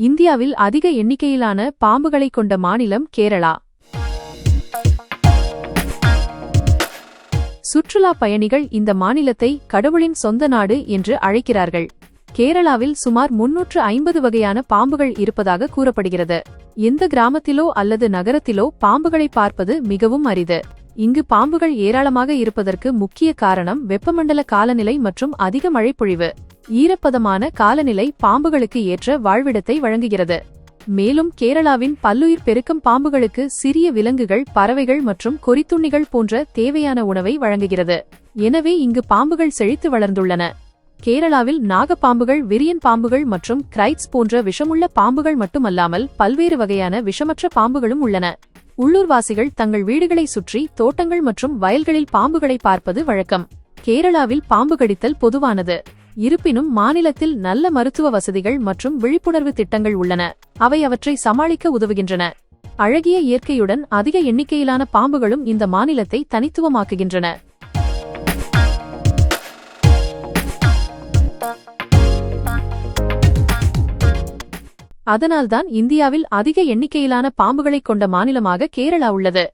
இந்தியாவில் அதிக எண்ணிக்கையிலான பாம்புகளைக் கொண்ட மாநிலம் கேரளா. சுற்றுலா பயணிகள் இந்த மாநிலத்தை கடவுளின் சொந்த நாடு என்று அழைக்கிறார்கள். கேரளாவில் சுமார் முன்னூற்று ஐம்பது வகையான பாம்புகள் இருப்பதாக கூறப்படுகிறது. எந்த கிராமத்திலோ அல்லது நகரத்திலோ பாம்புகளை பார்ப்பது மிகவும் அரிது. இங்கு பாம்புகள் ஏராளமாக இருப்பதற்கு முக்கிய காரணம் வெப்பமண்டல காலநிலை மற்றும் அதிக மழைப்பொழிவு. ஈரப்பதமான காலநிலை பாம்புகளுக்கு ஏற்ற வாழ்விடத்தை வழங்குகிறது. மேலும் கேரளாவின் பல்லுயிர் பெருக்கம் பாம்புகளுக்கு சிறிய விலங்குகள் பறவைகள் மற்றும் கொறித்துண்ணிகள் போன்ற தேவையான உணவை வழங்குகிறது. எனவே இங்கு பாம்புகள் செழித்து வளர்ந்துள்ளன. கேரளாவில் நாகப்பாம்புகள் விரியன் பாம்புகள் மற்றும் கிரைட்ஸ் போன்ற விஷமுள்ள பாம்புகள் மட்டுமல்லாமல் பல்வேறு வகையான விஷமற்ற பாம்புகளும் உள்ளன. உள்ளூர்வாசிகள் தங்கள் வீடுகளை சுற்றி தோட்டங்கள் மற்றும் வயல்களில் பாம்புகளை பார்ப்பது வழக்கம். கேரளாவில் பாம்பு கடித்தல் பொதுவானது. இருப்பினும் மாநிலத்தில் நல்ல மருத்துவ வசதிகள் மற்றும் விழிப்புணர்வு திட்டங்கள் உள்ளன. அவை அவற்றை சமாளிக்க உதவுகின்றன. அழகிய இயற்கையுடன் அதிக எண்ணிக்கையிலான பாம்புகளும் இந்த மாநிலத்தை தனித்துவமாக்குகின்றன. அதனால்தான் இந்தியாவில் அதிக எண்ணிக்கையிலான பாம்புகளைக் கொண்ட மாநிலமாக கேரளா உள்ளது.